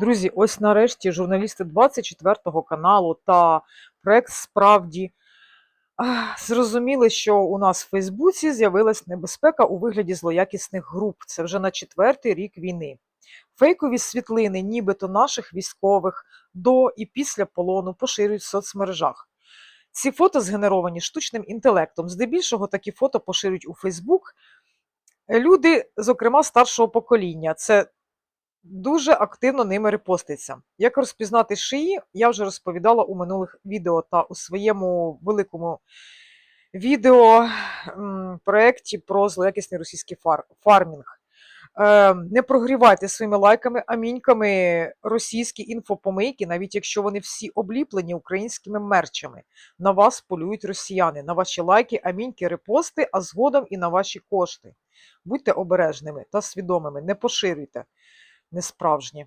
Друзі, ось нарешті журналісти 24 каналу та проект справді зрозуміли, що у нас в Фейсбуці з'явилась небезпека у вигляді злоякісних груп. Це вже на четвертий рік війни. Фейкові світлини, нібито наших військових до і після полону поширюють в соцмережах. Ці фото згенеровані штучним інтелектом. Здебільшого такі фото поширюють у Фейсбук. Люди, зокрема, старшого покоління. Це дуже активно ними репоститься. Як розпізнати шиї, я вже розповідала у минулих відео та у своєму великому відео проєкті про злоякісний російський фар, фармінг. Е, не прогрівайте своїми лайками, аміньками російські інфопомийки, навіть якщо вони всі обліплені українськими мерчами. На вас полюють росіяни, на ваші лайки, аміньки, репости, а згодом і на ваші кошти. Будьте обережними та свідомими, не поширюйте несправжнє.